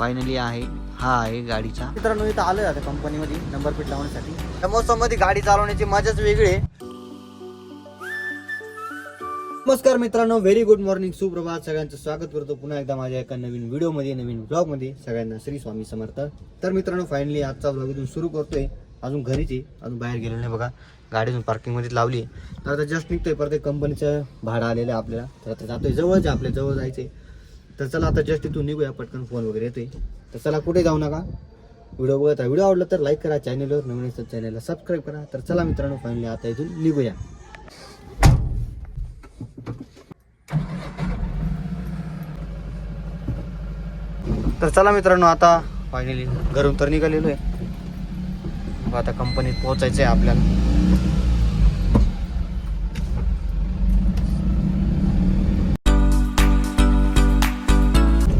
Finally आहे. हा आहे गाडीचा. मित्रांनो इथं आलोय आता कंपनीमध्ये नंबर प्लेट लावण्यासाठी. या मोसममध्ये गाडी चालवण्याची मजाच वेगळी आहे. नमस्कार मित्रांनो व्हेरी गुड मॉर्निंग सुप्रभात. सगळ्यांचं स्वागत करतो पुन्हा एकदा माझ्या एका नवीन व्हिडिओमध्ये नवीन ब्लॉगमध्ये सगळ्यांना श्री स्वामी समर्थ. तर मित्रांनो फायनली आजचा ब्लॉग इथून सुरू करतोय. अजून घरीच आहे. अजून बाहेर गेलो नाही बघा. गाडी अजून पार्किंगमध्ये लावली तर आता जस्ट निघतोय. परत कंपनीचं भाडं आलेलं आहे आपल्याला. तर आता जातोय जवळच आहे आपल्या जवळ जायचंय. तर चला आता जस्ट इथून निघूया पटकन फोन वगैरे येतोय. तर चला कुठे जाऊ नका. व्हिडिओ बघत व्हिडिओ आवडला तर लाईक करा चॅनलवर नवीन असेल चॅनलला सबस्क्राईब करा. तर चला मित्रांनो फायनली आता इथून निघूया. तर चला मित्रांनो आता फायनली घरून तर निघालेलो आहे. आता कंपनीत पोहोचायचं आहे आपल्याला.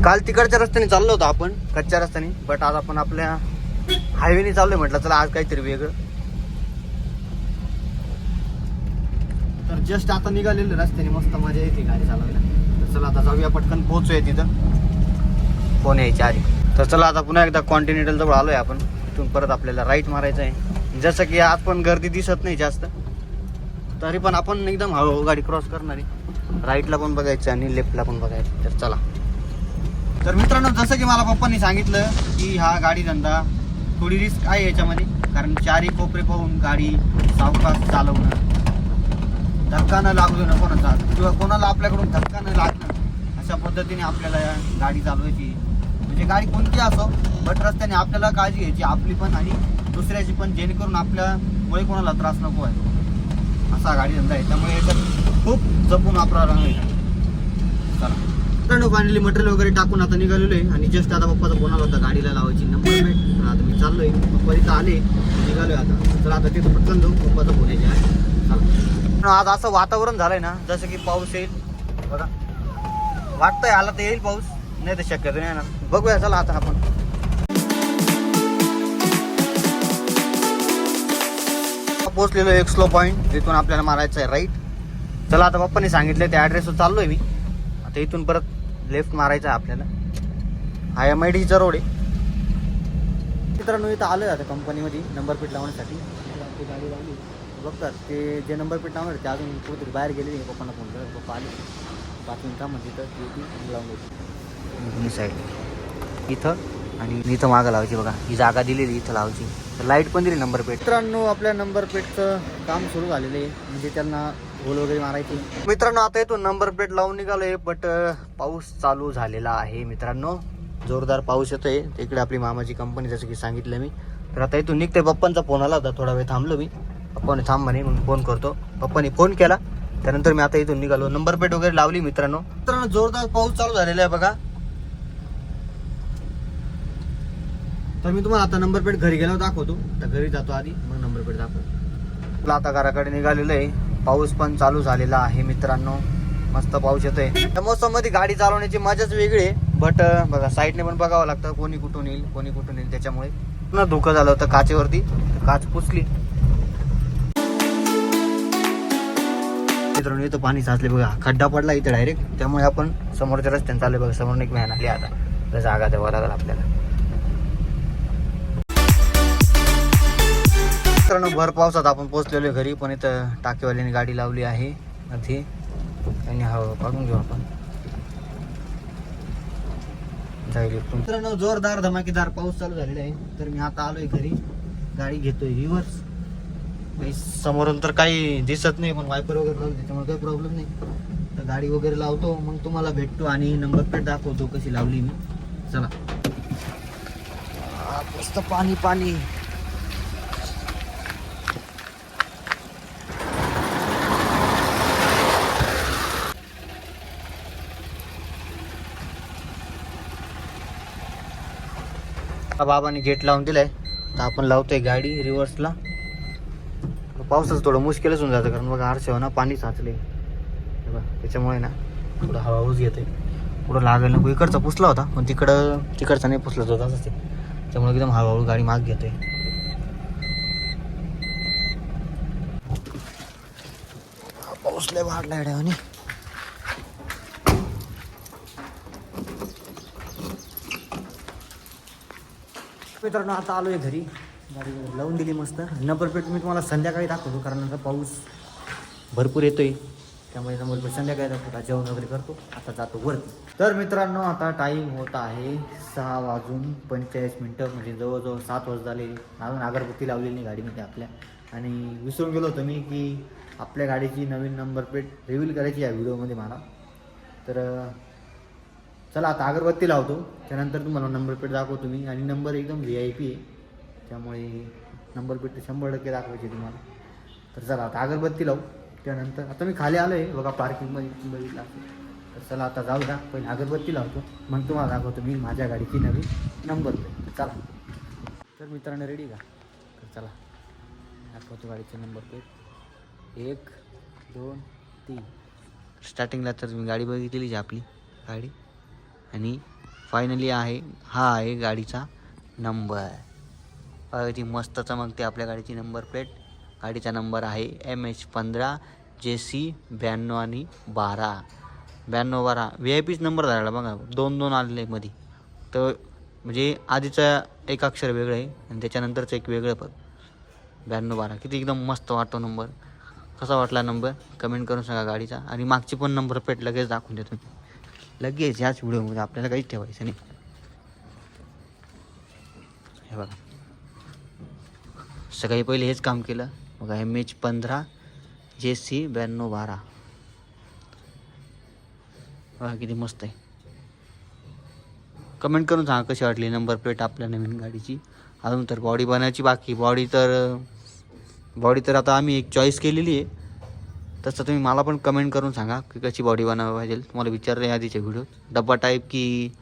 काल तिकडच्या रस्त्याने चाललो होतो आपण कच्च्या रस्त्याने बट आज आपण आपल्या हायवेने चाललोय म्हटलं चला आज काहीतरी वेगळं. तर जस्ट आता निघालेलं रस्त्याने मस्त मजा येते गाडी चालवायला. तर चला आता जाऊया पटकन पोहोचूया तिथं. फोन यायच्या आधी. तर चला आता पुन्हा एकदा कॉन्टिनेंटल जवळ आलोय आपण. इथून परत आपल्याला राईट मारायचं आहे. जसं की आज पण गर्दी दिसत नाही जास्त. तरी पण आपण एकदम हळूहळू गाडी क्रॉस करणार. आहे राईटला पण बघायचं आणि लेफ्टला पण बघायचं. तर चला. तर मित्रांनो जसं की मला पप्पांनी सांगितलं की हा गाडी धंदा थोडी रिस्क आहे याच्यामध्ये. कारण चारही कोपरे पाहून गाडी सावकाश चालवणं धक्का न लागू देणं कोणाचा किंवा कोणाला आपल्याकडून धक्का न लागणं अशा पद्धतीने आपल्याला गाडी चालवायची. म्हणजे गाडी कोणती असो बट रस्त्याने आपल्याला काळजी घ्यायची आपली पण आणि दुसऱ्याची पण जेणेकरून आपल्यामुळे कोणाला त्रास नको आहे असा गाडी धंदा आहे. त्यामुळे याच्यात खूप जपून वापरा लागेल चला. मित्रांनो फायनली मटेरियल वगैरे टाकून आता निघालेलो आहे. आणि जस्ट आता पप्पाचा फोन आला होता गाडीला लावायची नंबर भेट. आता मी चाललोय. पप्पा इथं आले. निघालोय आता. तर आता तिथं पटकन जाऊ. पप्पाचा फोन यायचे आहे. चला. आज असं वातावरण झालंय ना जसं की पाऊस येईल. बघा. वाटतंय आला तर येईल पाऊस. नाही तर शक्यतो नाही ना बघूया चला आता आपण. पोहोचलेलो एक स्लो पॉईंट इथून आपल्याला मारायचं आहे राईट चला आता पप्पाने सांगितलं त्या ॲड्रेसवर चाललोय मी. आता इथून परत लेफ्ट मारायचं आहे आपल्याला. हा एम आय डीचा रोड आहे. मित्रांनो इथं आलं आता कंपनीमध्ये नंबर प्लेट लावण्यासाठी. ती गाडी लावली बघतात ते जे नंबर प्लेट लावणार ते अजून कुठेतरी बाहेर गेलेली आहे पप्पांना फोन करत पप्पा आले. पाच म्हणजे तर ती ती लावून द्यायची साईड इथं आणि इथं मागं लावायची बघा. ही जागा दिलेली इथं लावायची. तर लाइट पण दिली नंबर प्लेट मित्रांनो आपल्या नंबर प्लेटचं काम सुरू झालेलं आहे. म्हणजे त्यांना होल वगैरे मारायची. मित्रांनो आता इथून नंबर प्लेट लावून निघालोय बट पाऊस चालू झालेला आहे मित्रांनो. जोरदार पाऊस येतोय. तिकडे आपली मामाची कंपनी जसं की सांगितलं मी. तर आता इथून निघते पप्पांचा फोन आला होता. थोडा वेळ थांबलो मी. पप्पाने थांब म्हणे मग फोन करतो. पप्पाने फोन केला. त्यानंतर मी आता इथून निघालो. नंबर प्लेट वगैरे लावली मित्रांनो. मित्रांनो जोरदार पाऊस चालू झालेला आहे बघा. तर मी तुम्हाला आता नंबर प्लेट घरी गेल्यावर दाखवतो. तर घरी जातो आधी मग नंबर प्लेट दाखवतो. आता घराकडे निघालेलं आहे. पाऊस पण चालू झालेला आहे मित्रांनो. मस्त पाऊस येतोय. त्या मोसममध्ये गाडी चालवण्याची मजाच वेगळी आहे. बट बघा साईडने पण बघावं लागतं कोणी कुठून येईल कोणी कुठून येईल त्याच्यामुळे. पुन्हा धोकं झालं होतं काचेवरती. काच पुसली. मित्रांनो इथं पाणी साचले बघा. खड्डा पडला इथे डायरेक्ट त्यामुळे आपण समोरच्या रस्त्याने चालले बघा. समोर एक व्हॅन आली आता. तर जागा द्यावा लागेल आपल्याला. मित्रांनो भर पावसात आपण पोहोचलेलो आहे घरी पण इथं टाकेवाल्याने गाडी लावली आहे मध्ये आणि हा काढून घेऊ आपण. जाईल मित्रांनो जोरदार धमाकेदार पाऊस चालू झालेला आहे. तर मी आता आलोय घरी. गाडी घेतोय रिव्हर्स काही समोरून तर काही दिसत नाही पण वायपर वगैरे लावून त्याच्यामुळे काही प्रॉब्लेम नाही. तर गाडी वगैरे लावतो. मग तुम्हाला भेटतो आणि नंबर प्लेट दाखवतो कशी लावली मी. चला. मस्त पाणी पाणी. बाबाने गेट लावून दिलाय. तर आपण लावतोय गाडी रिव्हर्सला पावसाचं थोडं मुश्किलच होऊन जातं कारण बघा आरसे ना पाणी साचले बघा, त्याच्यामुळे ना थोडं हळूहळूच येते पुढं लागेल नको इकडचा पुसला होता पण तिकडं तिकडचा नाही पुसला होता तसंच ते त्यामुळे एकदम हळूहळू गाडी माग घेते पाऊस लय वाढला आणि मित्रांनो आता आलो आहे घरी. गाडी लावून दिली मस्त. नंबर प्लेट मी तुम्हाला संध्याकाळी दाखवतो कारण आता पाऊस भरपूर येतोय. त्यामुळे नंबर प्लेट संध्याकाळी दाखवतो जेवण वगैरे करतो. आता जातो वरती. तर मित्रांनो आता टाईम होत आहे सहा वाजून पंचेचाळीस मिनटं म्हणजे जवळजवळ सात वाज झाले. अजून अगरबत्ती लावलेली नाही गाडीमध्ये आपल्या. आणि विसरून गेलो होतो मी की आपल्या गाडीची नवीन नंबर प्लेट रिव्हील करायची या व्हिडिओमध्ये मला. तर चला आता अगरबत्ती लावतो. त्यानंतर तुम्हाला नंबर प्लेट दाखवतो मी. आणि नंबर एकदम व्ही आय पी आहे. त्यामुळे नंबर प्लेट तर शंभर टक्के दाखवायची तुम्हाला. तर चला आता अगरबत्ती लावू. त्यानंतर आता मी खाली आलो आहे बघा पार्किंगमध्ये बघितलं तर चला आता जाऊ द्या. पहिले अगरबत्ती लावतो. मग तुम्हाला दाखवतो मी माझ्या गाडीची नवीन नंबर प्लेट तर चला. तर मित्रांनो रेडी का? तर चला. दाखवतो गाडीचे नंबर प्लेट एक दोन तीन. स्टार्टिंगला तर मी गाडी बघितलेली जी आपली. गाडी. आणि फायनली आहे हा आहे गाडीचा नंबर अगदी मस्त चमकते आपल्या गाडीची नंबर प्लेट गाडीचा नंबर आहे एम एच पंधरा जे सी ब्याण्णव आणि बारा. ब्याण्णव बारा. व्ही आय पीच नंबर झाला बघा. दोन दोन आलेले मध्ये तर म्हणजे आधीचं एक अक्षर वेगळं आहे आणि त्याच्यानंतरचं एक वेगळं पण. ब्याण्णव बारा. किती एकदम मस्त वाटतो नंबर कसा वाटला नंबर कमेंट करून सांगा गाडीचा. आणि मागची पण नंबर प्लेट लगेच दाखवून देतो लगेच ह्याच व्हिडिओमध्ये आपल्याला काहीच ठेवायचं नाही. हे बघा. सकाळी पहिले हेच काम केलं. बघा एम एच पंधरा जे सी ब्याण्णव बारा. बघा किती मस्त आहे. कमेंट करून सांगा कशी वाटली नंबर प्लेट आपल्या नवीन गाडीची. अजून तर बॉडी बनायची बाकी. बॉडी तर बॉडी तर आता आम्ही एक चॉईस केलेली आहे. तसं तुम्ही मला पण कमेंट करून सांगा की कशी बॉडी बनवायला पाहिजे. तुम्हाला विचारलं आहे आधीच्या व्हिडिओत डब्बा टाईप की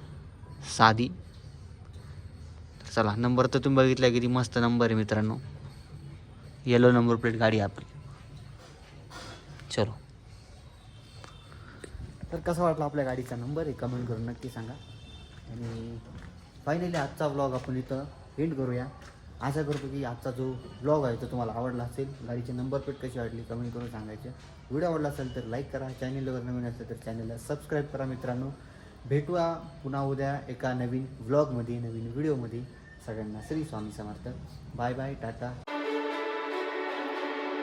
साधी. चला नंबर तर तुम्ही बघितला किती मस्त नंबर आहे मित्रांनो. येलो नंबर प्लेट गाडी आहे आपली. चलो. तर कसा वाटला आपल्या गाडीचा नंबर आहे? कमेंट करून नक्की सांगा. आणि फायनली आजचा व्लॉग आपण इथं एंड करूया. आशा करतो की आजचा जो ब्लॉग आहे तो तुम्हाला आवडला असेल. गाडीची नंबर प्लेट कशी वाटली कमेंट करून सांगायचे. व्हिडिओ आवडला असेल तर लाईक करा. चॅनलवर नवीन असेल तर चॅनलला सबस्क्राईब करा मित्रांनो. भेटूया पुन्हा उद्या एका नवीन व्लॉगमध्ये नवीन व्हिडिओमध्ये सगळ्यांना Shri Swami Samarth. Bye bye tata.